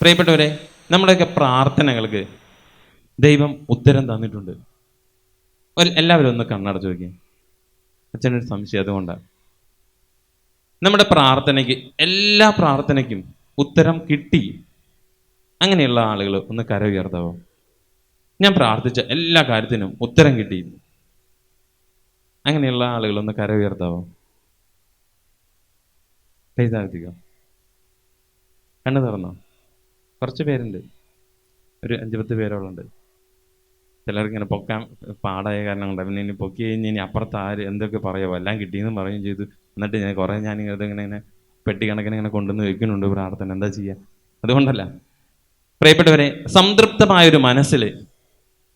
പ്രിയപ്പെട്ടവരെ നമ്മുടെയൊക്കെ പ്രാർത്ഥനകൾക്ക് ദൈവം ഉത്തരം തന്നിട്ടുണ്ട്. എല്ലാവരും ഒന്ന് കണ്ണടച്ച് നോക്കി അച്ഛനൊരു സംശയം അതുകൊണ്ടാണ് നമ്മുടെ പ്രാർത്ഥനയ്ക്ക് എല്ലാ പ്രാർത്ഥനയ്ക്കും ഉത്തരം കിട്ടി. അങ്ങനെയുള്ള ആളുകൾ ഒന്ന് കര ഉയർത്താവോ? ഞാൻ പ്രാർത്ഥിച്ച എല്ലാ കാര്യത്തിനും ഉത്തരം കിട്ടി. അങ്ങനെയുള്ള ആളുകൾ ഒന്ന് കര ഉയർത്താവോ? കൈ കണ്ണു തുറന്നോ. കുറച്ച് പേരുണ്ട്. ഒരു അഞ്ച് പത്ത് പേരോളം ഉണ്ട് ചിലർക്ക് ഇങ്ങനെ പൊക്കാൻ പാടായ കാരണം കൊണ്ട് പിന്നെ ഇനി പൊക്കി കഴിഞ്ഞ് ഇനി അപ്പുറത്ത് ആര് എന്തൊക്കെ പറയുമോ എല്ലാം കിട്ടിയെന്നും പറയുകയും ചെയ്തു. എന്നിട്ട് ഞാൻ കുറേ ഞാൻ ഇങ്ങനെ ഇങ്ങനെ പെട്ടി കണക്കിന് ഇങ്ങനെ കൊണ്ടുവന്ന് വെക്കുന്നുണ്ട് പ്രാർത്ഥന എന്താ ചെയ്യുക അതുകൊണ്ടല്ല. പ്രിയപ്പെട്ടവരെ സംതൃപ്തമായ ഒരു മനസ്സിൽ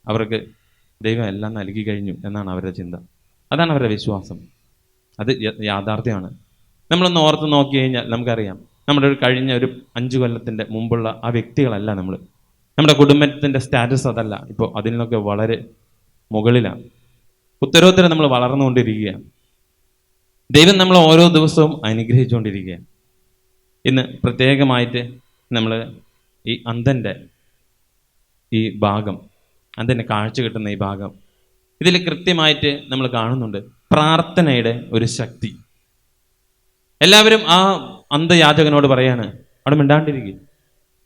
അവർക്ക് ദൈവം എല്ലാം നൽകി കഴിഞ്ഞു എന്നാണ് അവരുടെ ചിന്ത. അതാണ് അവരുടെ വിശ്വാസം. അത് യാഥാർത്ഥ്യമാണ്. നമ്മളൊന്ന് ഓർത്ത് നോക്കി കഴിഞ്ഞാൽ നമുക്കറിയാം. നമ്മുടെ ഒരു കഴിഞ്ഞ ഒരു അഞ്ചു കൊല്ലത്തിന്റെ മുമ്പുള്ള ആ വ്യക്തികളല്ല നമ്മൾ നമ്മുടെ കുടുംബത്തിന്റെ സ്റ്റാറ്റസ് അതല്ല. ഇപ്പോൾ അതിൽ നിന്നൊക്കെ വളരെ മുകളിലാണ്. ഉത്തരോത്തരം നമ്മൾ വളർന്നുകൊണ്ടിരിക്കുകയാണ്. ദൈവം നമ്മൾ ഓരോ ദിവസവും അനുഗ്രഹിച്ചുകൊണ്ടിരിക്കുകയാണ്. ഇന്ന് പ്രത്യേകമായിട്ട് നമ്മൾ ഈ അന്ധന്റെ ഈ ഭാഗം അന്ധന്റെ കാഴ്ച കിട്ടുന്ന ഈ ഭാഗം ഇതിൽ കൃത്യമായിട്ട് നമ്മൾ കാണുന്നുണ്ട് പ്രാർത്ഥനയുടെ ഒരു ശക്തി. എല്ലാവരും ആ അന്ധയാചകനോട് പറയാണ് അവിടെ മിണ്ടാണ്ടിരിക്കും.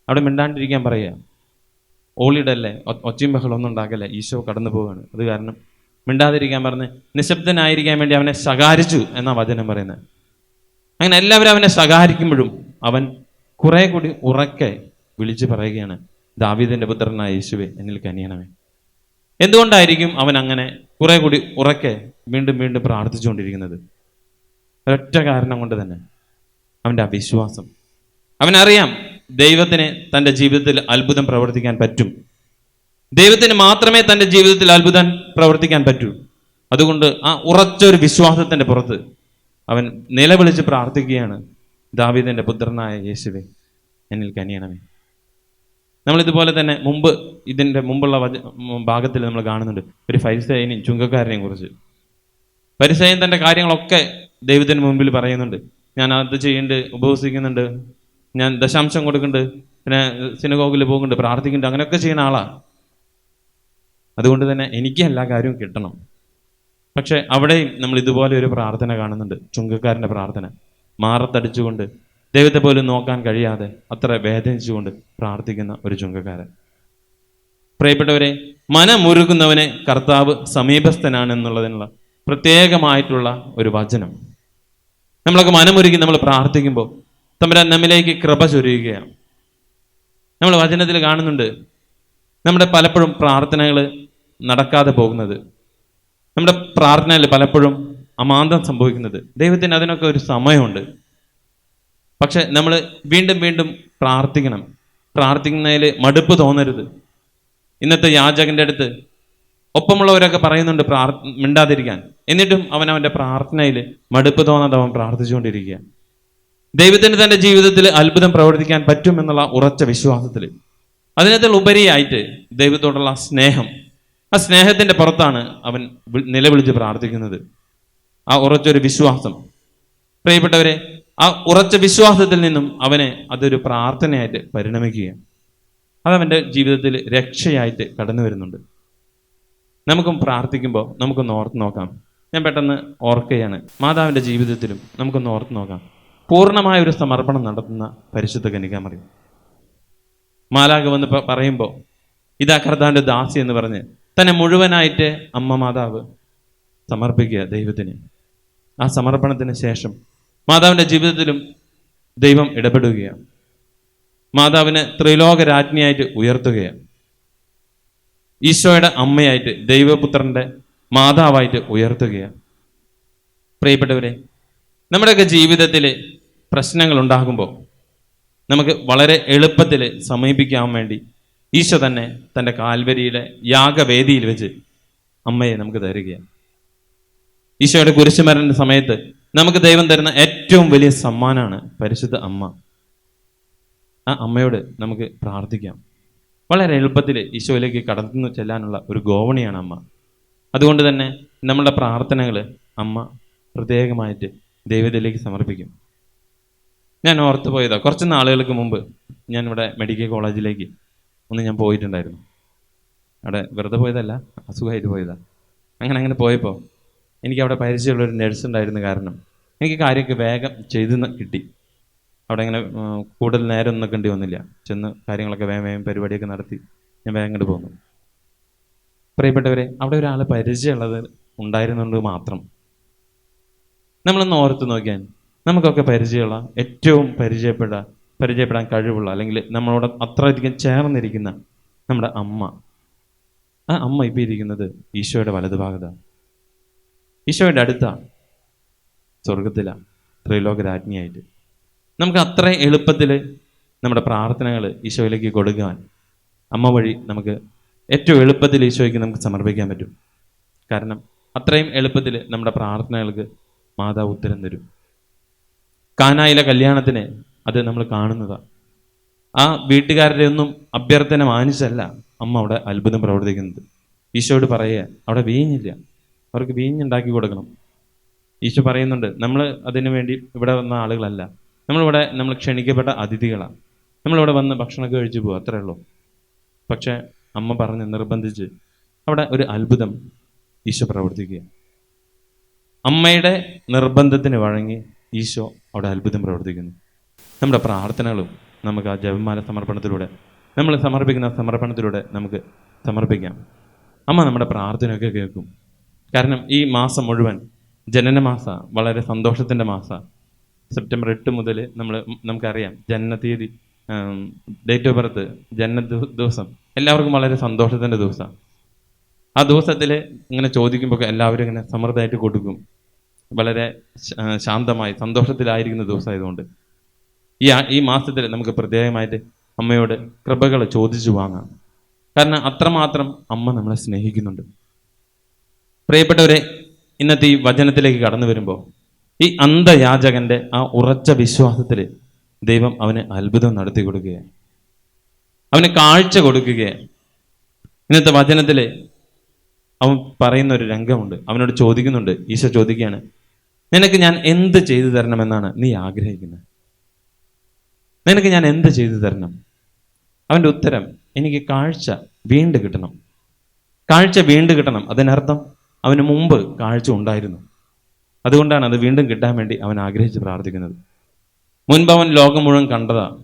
അവിടെ മിണ്ടാണ്ടിരിക്കാൻ പറയുക. ഓളിടല്ലേ ഒച്ചയും ബഹളം ഒന്നും ഉണ്ടാക്കല്ലേ ഈശോ കടന്നു പോവുകയാണ് അത് കാരണം മിണ്ടാതിരിക്കാൻ പറഞ്ഞ് നിശബ്ദനായിരിക്കാൻ വേണ്ടി അവനെ ശകാരിച്ചു എന്നാ വചനം പറയുന്നത്. അങ്ങനെ എല്ലാവരും അവനെ ശകാരിക്കുമ്പോഴും അവൻ കുറെ കൂടി ഉറക്കെ വിളിച്ചു പറയുകയാണ് ദാവീദിന്റെ പുത്രനായ യേശുവെ എന്നിൽ കനിയണമേ. എന്തുകൊണ്ടായിരിക്കും അവൻ അങ്ങനെ കുറെ കൂടി ഉറക്കെ വീണ്ടും വീണ്ടും പ്രാർത്ഥിച്ചുകൊണ്ടിരിക്കുന്നത്? ഒരൊറ്റ കാരണം കൊണ്ട് തന്നെ. അവന്റെ അവിശ്വാസം അവനറിയാം ദൈവത്തിന് തന്റെ ജീവിതത്തിൽ അത്ഭുതം പ്രവർത്തിക്കാൻ പറ്റും. ദൈവത്തിന് മാത്രമേ തന്റെ ജീവിതത്തിൽ അത്ഭുതം പ്രവർത്തിക്കാൻ പറ്റൂ. അതുകൊണ്ട് ആ ഉറച്ചൊരു വിശ്വാസത്തിന്റെ പുറത്ത് അവൻ നിലവിളിച്ച് പ്രാർത്ഥിക്കുകയാണ് ദാവീദിന്റെ പുത്രനായ യേശുവെ എന്നിൽ കനിയണമേ. നമ്മളിതുപോലെ തന്നെ മുമ്പ് ഇതിന്റെ മുമ്പുള്ള വച- ഭാഗത്തിൽ നമ്മൾ കാണുന്നുണ്ട് ഒരു ഫരിസേനെയും ചുങ്കക്കാരനെയും കുറിച്ച്. പരിസയൻ തന്റെ കാര്യങ്ങളൊക്കെ ദൈവത്തിന് മുമ്പിൽ പറയുന്നുണ്ട്. ഞാൻ അത് ചെയ്യുന്നുണ്ട് ഉപവസിക്കുന്നുണ്ട് ഞാൻ ദശാംശം കൊടുക്കുന്നുണ്ട് പിന്നെ സിനഗോഗിൽ പോകുന്നുണ്ട് പ്രാർത്ഥിക്കുന്നുണ്ട് അങ്ങനെയൊക്കെ ചെയ്യുന്ന ആളാണ് അതുകൊണ്ട് തന്നെ എനിക്ക് എല്ലാ കാര്യവും കിട്ടണം. പക്ഷെ അവിടെയും നമ്മൾ ഇതുപോലെ ഒരു പ്രാർത്ഥന കാണുന്നുണ്ട് ചുങ്കക്കാരന്റെ പ്രാർത്ഥന. മാറത്തടിച്ചുകൊണ്ട് ദൈവത്തെ പോലും നോക്കാൻ കഴിയാതെ അത്ര വേദനിച്ചുകൊണ്ട് പ്രാർത്ഥിക്കുന്ന ഒരു ചുങ്കക്കാരൻ. പ്രിയപ്പെട്ടവരെ മനമുരുകുന്നവനെ കർത്താവ് സമീപസ്ഥനാണെന്നുള്ളതിനുള്ള പ്രത്യേകമായിട്ടുള്ള ഒരു വചനം. നമ്മളൊക്കെ മനമൊരുക്കി നമ്മൾ പ്രാർത്ഥിക്കുമ്പോൾ തമ്പുരാൻ നമ്മിലേക്ക് കൃപ ചൊരിയുകയാണ്. നമ്മൾ വചനത്തിൽ കാണുന്നുണ്ട് നമ്മുടെ പലപ്പോഴും പ്രാർത്ഥനകൾ നടക്കാതെ പോകുന്നത്. നമ്മുടെ പ്രാർത്ഥനയിൽ പലപ്പോഴും അമാന്തം സംഭവിക്കുന്നത്. ദൈവത്തിന് അതിനൊക്കെ ഒരു സമയമുണ്ട്. പക്ഷെ നമ്മൾ വീണ്ടും വീണ്ടും പ്രാർത്ഥിക്കണം. പ്രാർത്ഥിക്കുന്നതിൽ മടുപ്പ് തോന്നരുത്. ഇന്നത്തെ യാചകന്റെ അടുത്ത് ഒപ്പമുള്ളവരൊക്കെ പറയുന്നുണ്ട് പ്രാർ മിണ്ടാതിരിക്കാൻ. എന്നിട്ടും അവൻ അവന്റെ പ്രാർത്ഥനയിൽ മടുപ്പ് തോന്നാതെ അവൻ പ്രാർത്ഥിച്ചുകൊണ്ടിരിക്കുക ദൈവത്തിന് തന്റെ ജീവിതത്തിൽ അത്ഭുതം പ്രവർത്തിക്കാൻ പറ്റുമെന്നുള്ള ഉറച്ച വിശ്വാസത്തിൽ. അതിനകത്തിൽ ഉപരിയായിട്ട് ദൈവത്തോടുള്ള സ്നേഹം. ആ സ്നേഹത്തിന്റെ പുറത്താണ് അവൻ നിലവിളിച്ച് പ്രാർത്ഥിക്കുന്നത്. ആ ഉറച്ചൊരു വിശ്വാസം. പ്രിയപ്പെട്ടവരെ ആ ഉറച്ച വിശ്വാസത്തിൽ നിന്നും അവനെ അതൊരു പ്രാർത്ഥനയായിട്ട് പരിണമിക്കുക അതവന്റെ ജീവിതത്തിൽ രക്ഷയായിട്ട് കടന്നു വരുന്നുണ്ട്. നമുക്കും പ്രാർത്ഥിക്കുമ്പോൾ നമുക്കൊന്ന് ഓർത്ത് നോക്കാം. ഞാൻ പെട്ടെന്ന് ഓർക്കുകയാണ്. മാതാവിന്റെ ജീവിതത്തിലും നമുക്കൊന്ന് ഓർത്ത് നോക്കാം. പൂർണമായ ഒരു സമർപ്പണം നടത്തുന്ന പരിശുദ്ധ കനികാമറി മാലാഖ വന്ന് പറയുമ്പോൾ ഇതാ കർത്താവിന്റെ ദാസി എന്ന് പറഞ്ഞ് തന്നെ മുഴുവനായിട്ട് അമ്മ മാതാവ് സമർപ്പിക്കുക ദൈവത്തിന്. ആ സമർപ്പണത്തിന് ശേഷം മാതാവിന്റെ ജീവിതത്തിലും ദൈവം ഇടപെടുകയാണ്. മാതാവിനെ ത്രിലോക രാജ്ഞിയായിട്ട് ഉയർത്തുകയാണ്. ഈശോയുടെ അമ്മയായിട്ട് ദൈവപുത്രന്റെ മാതാവായിട്ട് ഉയർത്തുകയാണ്. പ്രിയപ്പെട്ടവരെ നമ്മുടെയൊക്കെ ജീവിതത്തിൽ പ്രശ്നങ്ങൾ ഉണ്ടാകുമ്പോൾ നമുക്ക് വളരെ എളുപ്പത്തിൽ സമീപിക്കാൻ വേണ്ടി ഈശോ തന്നെ തന്റെ കാൽവരിയിലെ യാഗവേദിയിൽ വെച്ച് അമ്മയെ നമുക്ക് തരികയാണ്. ഈശോയുടെ കുരിശുമരണ സമയത്ത് നമുക്ക് ദൈവം തരുന്ന ഏറ്റവും വലിയ സമ്മാനമാണ് പരിശുദ്ധ അമ്മ. ആ അമ്മയോട് നമുക്ക് പ്രാർത്ഥിക്കാം. വളരെ എളുപ്പത്തിൽ ഈശോയിലേക്ക് കടന്നു ചെല്ലാനുള്ള ഒരു ഗോവണിയാണ് അമ്മ. അതുകൊണ്ട് തന്നെ നമ്മളുടെ പ്രാർത്ഥനകൾ അമ്മ പ്രത്യേകമായിട്ട് ദൈവത്തിലേക്ക് സമർപ്പിക്കും. ഞാൻ ഓർത്ത് പോയതാ കുറച്ച് നാളുകൾക്ക് മുമ്പ് ഇവിടെ മെഡിക്കൽ കോളേജിലേക്ക് ഒന്ന് ഞാൻ പോയിട്ടുണ്ടായിരുന്നു. അവിടെ വെറുതെ പോയതല്ല അസുഖമായിട്ട് പോയതാ. അങ്ങനെ അങ്ങനെ പോയപ്പോൾ എനിക്ക് അവിടെ പരിചയമുള്ള ഒരു നഴ്സ് ഉണ്ടായിരുന്ന കാരണം എനിക്ക് കാര്യമൊക്കെ വേഗം ചെയ്തു കിട്ടി. അവിടെ ഇങ്ങനെ കൂടുതൽ നേരം ഒന്നും നിൽക്കേണ്ടി വന്നില്ല. ചെന്ന് കാര്യങ്ങളൊക്കെ വേഗം വേഗം പരിപാടിയൊക്കെ നടത്തി ഞാൻ വേഗം ഇങ്ങോട്ട് പോന്നു. പ്രിയപ്പെട്ടവരെ അവിടെ ഒരാൾ പരിചയമുള്ളത് ഉണ്ടായിരുന്നുണ്ട് മാത്രം. നമ്മളൊന്ന് ഓർത്ത് നോക്കിയാൽ നമുക്കൊക്കെ പരിചയമുള്ള ഏറ്റവും പരിചയപ്പെട്ട പരിചയപ്പെടാൻ കഴിവുള്ള അല്ലെങ്കിൽ നമ്മളോട് അത്രയധികം ചേർന്നിരിക്കുന്ന നമ്മുടെ അമ്മ. ആ അമ്മ ഇപ്പം ഇരിക്കുന്നത് ഈശോയുടെ വലതുഭാഗത്താണ്. ഈശോയുടെ അടുത്താണ്. സ്വർഗത്തിലാണ് ത്രിലോക രാജ്ഞിയായിട്ട് നമുക്ക് അത്ര എളുപ്പത്തിൽ നമ്മുടെ പ്രാർത്ഥനകൾ ഈശോയിലേക്ക് കൊടുക്കാൻ അമ്മ വഴി നമുക്ക് ഏറ്റവും എളുപ്പത്തിൽ ഈശോയ്ക്ക് നമുക്ക് സമർപ്പിക്കാൻ പറ്റും. കാരണം അത്രയും എളുപ്പത്തിൽ നമ്മുടെ പ്രാർത്ഥനകൾക്ക് മാതാവ് ഉത്തരം തരും. കാനായിലെ കല്യാണത്തിന് അത് നമ്മൾ കാണുന്നതാണ് ആ വീട്ടുകാരുടെ ഒന്നും അഭ്യർത്ഥന മാനിച്ചല്ല അമ്മ അവിടെ അത്ഭുതം പ്രവർത്തിക്കുന്നത്. ഈശോയോട് പറയുക അവിടെ വീഞ്ഞില്ല. അവർക്ക് വീഞ്ഞുണ്ടാക്കി കൊടുക്കണം. ഈശോ പറയുന്നുണ്ട് നമ്മൾ അതിനു വേണ്ടി ഇവിടെ വന്ന ആളുകളല്ല. നമ്മളിവിടെ നമ്മൾ ക്ഷണിക്കപ്പെട്ട അതിഥികളാണ്. നമ്മളിവിടെ വന്ന് ഭക്ഷണമൊക്കെ കഴിച്ചു പോകും അത്രേ ഉള്ളൂ. പക്ഷേ അമ്മ പറഞ്ഞ് നിർബന്ധിച്ച് അവിടെ ഒരു അത്ഭുതം ഈശോ പ്രവർത്തിക്കുക. അമ്മയുടെ നിർബന്ധത്തിന് വഴങ്ങി ഈശോ അവിടെ അത്ഭുതം പ്രവർത്തിക്കുന്നു. നമ്മുടെ പ്രാർത്ഥനകളും നമുക്ക് ആ ജപമാല സമർപ്പണത്തിലൂടെ നമ്മൾ സമർപ്പിക്കുന്ന സമർപ്പണത്തിലൂടെ നമുക്ക് സമർപ്പിക്കാം. അമ്മ നമ്മുടെ പ്രാർത്ഥനയൊക്കെ കേൾക്കും. കാരണം ഈ മാസം മുഴുവൻ ജനനമാസ വളരെ സന്തോഷത്തിന്റെ മാസ. സെപ്റ്റംബർ എട്ട് മുതൽ നമ്മൾ നമുക്കറിയാം ജനനതീയതി ഡേറ്റ് ഓഫ് ബർത്ത് ജനന ദിവസം. എല്ലാവർക്കും വളരെ സന്തോഷത്തിന്റെ ദിവസമാണ് ആ ദിവസത്തിൽ ഇങ്ങനെ ചോദിക്കുമ്പോൾ എല്ലാവരും ഇങ്ങനെ സമൃദ്ധമായിട്ട് കൊടുക്കും. വളരെ ശാന്തമായി സന്തോഷത്തിലായിരിക്കുന്ന ദിവസമായതുകൊണ്ട്. ഈ ഈ മാസത്തിൽ നമുക്ക് പ്രത്യേകമായിട്ട് അമ്മയോട് കൃപകൾ ചോദിച്ചു വാങ്ങാം. കാരണം അത്രമാത്രം അമ്മ നമ്മളെ സ്നേഹിക്കുന്നുണ്ട്. പ്രിയപ്പെട്ടവരെ ഇന്നത്തെ ഈ വചനത്തിലേക്ക് കടന്നു വരുമ്പോൾ ഈ അന്ധയാചകന്റെ ആ ഉറച്ച വിശ്വാസത്തിൽ ദൈവം അവന് അത്ഭുതം നടത്തി കൊടുക്കുകയാണ്. അവന് കാഴ്ച കൊടുക്കുകയാണ്. ഇന്നത്തെ വചനത്തിൽ അവൻ പറയുന്ന ഒരു രംഗമുണ്ട്. അവനോട് ചോദിക്കുന്നുണ്ട്. ഈശോ ചോദിക്കുകയാണ് നിനക്ക് ഞാൻ എന്ത് ചെയ്തു തരണമെന്നാണ് നീ ആഗ്രഹിക്കുന്നത്? നിനക്ക് ഞാൻ എന്ത് ചെയ്തു തരണം? അവന്റെ ഉത്തരം എനിക്ക് കാഴ്ച വീണ്ടും കിട്ടണം. കാഴ്ച വീണ്ടും കിട്ടണം. അതിനർത്ഥം അവന് മുമ്പ് കാഴ്ച ഉണ്ടായിരുന്നു. അതുകൊണ്ടാണ് അത് വീണ്ടും കിട്ടാൻ വേണ്ടി അവൻ ആഗ്രഹിച്ച് പ്രാർത്ഥിക്കുന്നത്. മുൻപ് അവൻ ലോകം മുഴുവൻ കണ്ടതാ.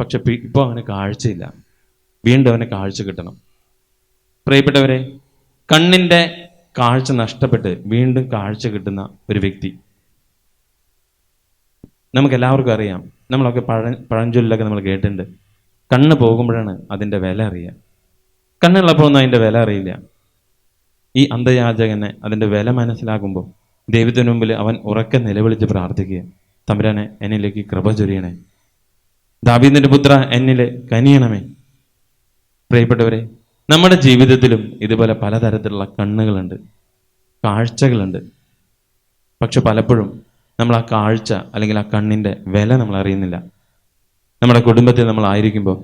പക്ഷെ ഇപ്പോൾ അവന് കാഴ്ചയില്ല. വീണ്ടും അവന് കാഴ്ച കിട്ടണം. പ്രിയപ്പെട്ടവരെ കണ്ണിന്റെ കാഴ്ച നഷ്ടപ്പെട്ട് വീണ്ടും കാഴ്ച കിട്ടുന്ന ഒരു വ്യക്തി. നമുക്ക് എല്ലാവർക്കും അറിയാം. നമ്മളൊക്കെ പഴ പഴഞ്ചൊല്ലൊക്കെ നമ്മൾ കേട്ടിട്ടുണ്ട്. കണ്ണ് പോകുമ്പോഴാണ് അതിന്റെ വില അറിയുക. കണ്ണുള്ളപ്പോൾ ഒന്നും അതിന്റെ വില അറിയില്ല. ഈ അന്ധയാചകനെ അതിന്റെ വില മനസ്സിലാക്കുമ്പോൾ ദൈവത്തിന് മുമ്പിൽ അവൻ ഉറക്കെ നിലവിളിച്ച് പ്രാർത്ഥിക്കുക തമ്പുരാനെ എന്നിലേക്ക് കൃപ ചൊരിയണേ ദാവീദിന്റെ പുത്ര എന്നിൽ കനിയണമേ. പ്രിയപ്പെട്ടവരെ നമ്മുടെ ജീവിതത്തിലും ഇതുപോലെ പലതരത്തിലുള്ള കണ്ണുകളുണ്ട് കാഴ്ചകളുണ്ട്. പക്ഷെ പലപ്പോഴും നമ്മൾ ആ കാഴ്ച അല്ലെങ്കിൽ ആ കണ്ണിന്റെ വില നമ്മൾ അറിയുന്നില്ല. നമ്മുടെ കുടുംബത്തിൽ നമ്മളായിരിക്കുമ്പോൾ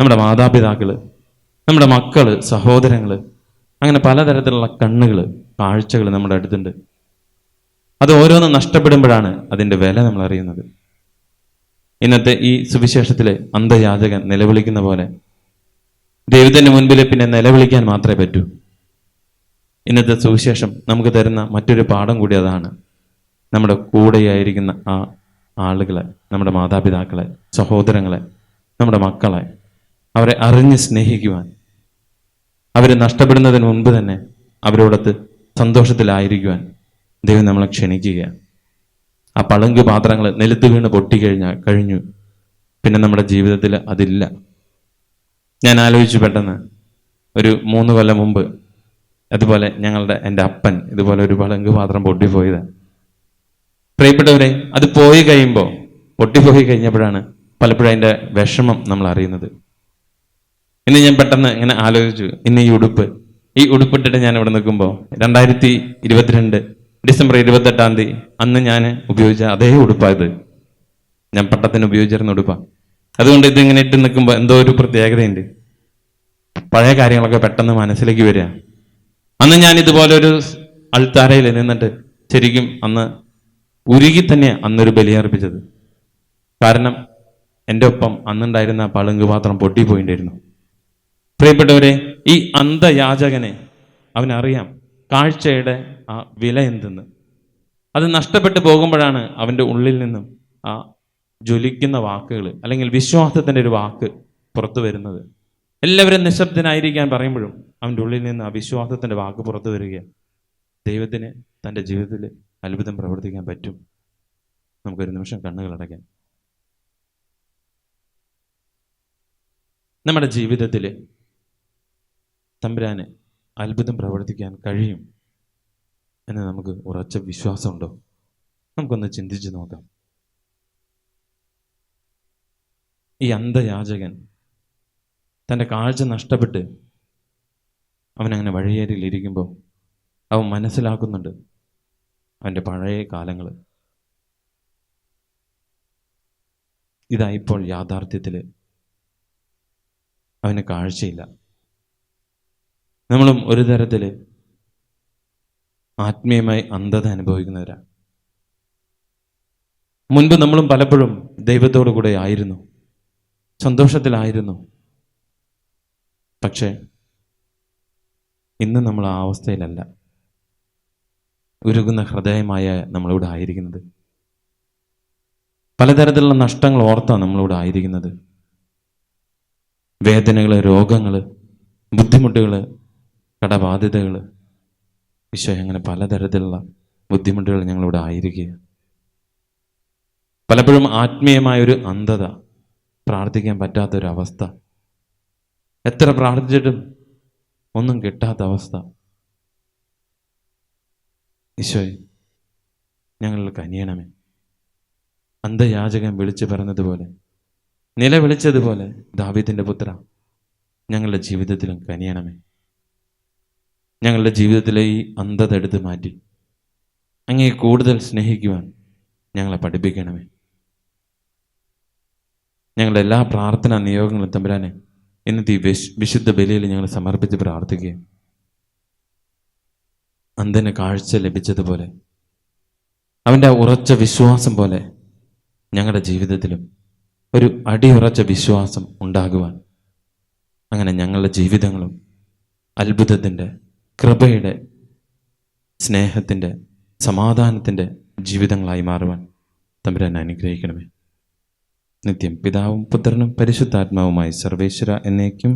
നമ്മുടെ മാതാപിതാക്കൾ നമ്മുടെ മക്കൾ സഹോദരങ്ങൾ അങ്ങനെ പലതരത്തിലുള്ള കണ്ണുകൾ കാഴ്ചകൾ നമ്മുടെ അടുത്തുണ്ട്. അത് ഓരോന്നും നഷ്ടപ്പെടുമ്പോഴാണ് അതിന്റെ വില നമ്മൾ അറിയുന്നത്. ഇന്നത്തെ ഈ സുവിശേഷത്തിലെ അന്ധയാചകൻ നിലവിളിക്കുന്ന പോലെ ദൈവത്തിന്റെ മുൻപിൽ പിന്നെ നിലവിളിക്കാൻ മാത്രമേ പറ്റൂ. ഇന്നത്തെ സുവിശേഷം നമുക്ക് തരുന്ന മറ്റൊരു പാഠം കൂടി അതാണ്. നമ്മുടെ കൂടെയായിരിക്കുന്ന ആ ആളുകളെ നമ്മുടെ മാതാപിതാക്കളെ സഹോദരങ്ങളെ നമ്മുടെ മക്കളെ അവരെ അറിഞ്ഞ് സ്നേഹിക്കുവാൻ. അവരെ നഷ്ടപ്പെടുന്നതിന് മുൻപ് തന്നെ അവരോടത്ത് സന്തോഷത്തിലായിരിക്കുവാൻ. ദൈവം നമ്മളെ ക്ഷണിക്കുകയാണ് ആ പളുങ്ക് പാത്രങ്ങൾ നിലത്ത് വീണ് പൊട്ടിക്കഴിഞ്ഞാൽ കഴിഞ്ഞു പിന്നെ നമ്മുടെ ജീവിതത്തിൽ അതില്ല. ഞാൻ ആലോചിച്ചു പെട്ടെന്ന്. ഒരു മൂന്ന് കൊല്ലം മുമ്പ് അതുപോലെ ഞങ്ങളുടെ എന്റെ അപ്പൻ ഇതുപോലെ ഒരു പളുങ്ക് പാത്രം പൊട്ടിപ്പോയതാണ് പ്രിയപ്പെട്ടവരെ അത് പോയി കഴിയുമ്പോൾ പൊട്ടിപ്പോയി കഴിഞ്ഞപ്പോഴാണ് പലപ്പോഴും അതിന്റെ വിഷമം നമ്മൾ അറിയുന്നത്. ഇന്ന് ഞാൻ പെട്ടെന്ന് ഇങ്ങനെ ആലോചിച്ചു. ഇന്ന് ഈ ഉടുപ്പ്. ഈ ഉടുപ്പിട്ടിട്ട് ഞാൻ ഇവിടെ നിൽക്കുമ്പോൾ രണ്ടായിരത്തി ഇരുപത്തിരണ്ട് ഡിസംബർ ഇരുപത്തെട്ടാം തീയതി അന്ന് ഞാൻ ഉപയോഗിച്ച അതേ ഉടുപ്പായത് ഞാൻ പട്ടത്തിന് ഉപയോഗിച്ചിരുന്ന ഉടുപ്പാണ് അതുകൊണ്ട് ഇതിങ്ങനെ ഇട്ട് നിൽക്കുമ്പോൾ എന്തോ ഒരു പ്രത്യേകതയുണ്ട്. പഴയ കാര്യങ്ങളൊക്കെ പെട്ടെന്ന് മനസ്സിലേക്ക് വരിക. അന്ന് ഞാൻ ഇതുപോലെ ഒരു അൾത്താരയിൽ നിന്നിട്ട് ശരിക്കും അന്ന് ഉരുകി തന്നെ അന്നൊരു ബലിയർപ്പിച്ചത് കാരണം എന്റെ ഒപ്പം അന്നുണ്ടായിരുന്ന പളുങ്ക് പാത്രം പൊട്ടിപ്പോയിണ്ടായിരുന്നു. പ്രിയപ്പെട്ടവരെ ഈ അന്ധയാചകനെ അവനറിയാം. കാഴ്ചയുടെ ആ വില എന്തെന്ന്? അത് നഷ്ടപ്പെട്ടു പോകുമ്പോഴാണ് അവന്റെ ഉള്ളിൽ നിന്നും ആ ജ്വലിക്കുന്ന വാക്കുകൾ അല്ലെങ്കിൽ വിശ്വാസത്തിന്റെ ഒരു വാക്ക് പുറത്തു വരുന്നത്. എല്ലാവരും നിശബ്ദനായിരിക്കാൻ പറയുമ്പോഴും അവന്റെ ഉള്ളിൽ നിന്ന് ആ വിശ്വാസത്തിന്റെ വാക്ക് പുറത്തു വരികയാണ്. ദൈവത്തിന് തന്റെ ജീവിതത്തിൽ അത്ഭുതം പ്രവർത്തിക്കാൻ പറ്റും. നമുക്കൊരു നിമിഷം കണ്ണുകൾ അടയ്ക്കാം. നമ്മുടെ ജീവിതത്തിൽ തമ്പുരാന് അത്ഭുതം പ്രവർത്തിക്കാൻ കഴിയും എന്ന് നമുക്ക് ഉറച്ച വിശ്വാസമുണ്ടോ? നമുക്കൊന്ന് ചിന്തിച്ചു നോക്കാം. ഈ അന്ധയാചകൻ തന്റെ കാഴ്ച നഷ്ടപ്പെട്ട് അവനങ്ങനെ വഴിയേരിയിലിരിക്കുമ്പോൾ അവൻ മനസ്സിലാക്കുന്നുണ്ട് അവന്റെ പഴയ കാലങ്ങൾ ഇതായിപ്പോൾ യാഥാർത്ഥ്യത്തിൽ അവന് കാഴ്ചയില്ല. നമ്മളും ഒരു തരത്തിൽ ആത്മീയമായി അന്ധത അനുഭവിക്കുന്നവരാണ് മുൻപ് നമ്മളും പലപ്പോഴും ദൈവത്തോടു കൂടെ ആയിരുന്നു. സന്തോഷത്തിലായിരുന്നു. പക്ഷേ ഇന്ന് നമ്മൾ ആ അവസ്ഥയിലല്ല. ഉരുകുന്ന ഹൃദയമായ നമ്മളിവിടെ ആയിരിക്കുന്നത്. പലതരത്തിലുള്ള നഷ്ടങ്ങൾ ഓർത്താണ് നമ്മളിവിടെ ആയിരിക്കുന്നത്. വേദനകൾ രോഗങ്ങൾ ബുദ്ധിമുട്ടുകൾ കടബാധ്യതകൾ ഈശോ അങ്ങനെ പലതരത്തിലുള്ള ബുദ്ധിമുട്ടുകൾ ഞങ്ങളിവിടെ ആയിരിക്കുക പലപ്പോഴും ആത്മീയമായൊരു അന്ധത പ്രാർത്ഥിക്കാൻ പറ്റാത്തൊരവസ്ഥ. എത്ര പ്രാർത്ഥിച്ചിട്ടും ഒന്നും കിട്ടാത്ത അവസ്ഥ ഈശോയെ ഞങ്ങളിൽ കനിയണമേ. അന്ധയാചകൻ വിളിച്ചു പറഞ്ഞതുപോലെ നിലവിളിച്ചതുപോലെ ദാവിദിന്റെ പുത്ര ഞങ്ങളുടെ ജീവിതത്തിലും കനിയണമേ. ഞങ്ങളുടെ ജീവിതത്തിലെ ഈ അന്ധത എടുത്ത് മാറ്റി. അങ്ങേ കൂടുതൽ സ്നേഹിക്കുവാൻ ഞങ്ങളെ പഠിപ്പിക്കണമേ. ഞങ്ങളുടെ എല്ലാ പ്രാർത്ഥനാ നിയോഗങ്ങളും തമ്പുരാനെ ഇന്നത്തെ ഈ വിശ് വിശുദ്ധ ബലിയിൽ ഞങ്ങൾ സമർപ്പിച്ച് പ്രാർത്ഥിക്കുകയും അന്ധന് കാഴ്ച ലഭിച്ചതുപോലെ അവന്റെ ഉറച്ച വിശ്വാസം പോലെ ഞങ്ങളുടെ ജീവിതത്തിലും ഒരു അടിയുറച്ച വിശ്വാസം ഉണ്ടാകുവാൻ അങ്ങനെ ഞങ്ങളുടെ ജീവിതങ്ങളും അത്ഭുതത്തിന്റെ കൃപയുടെ സ്നേഹത്തിന്റെ സമാധാനത്തിന്റെ ജീവിതങ്ങളായി മാറുവാൻ തമ്പുരാൻ അനുഗ്രഹിക്കണമേ. നിത്യം പിതാവും പുത്രനും പരിശുദ്ധാത്മാവുമായി സർവേശ്വര എന്നേക്കും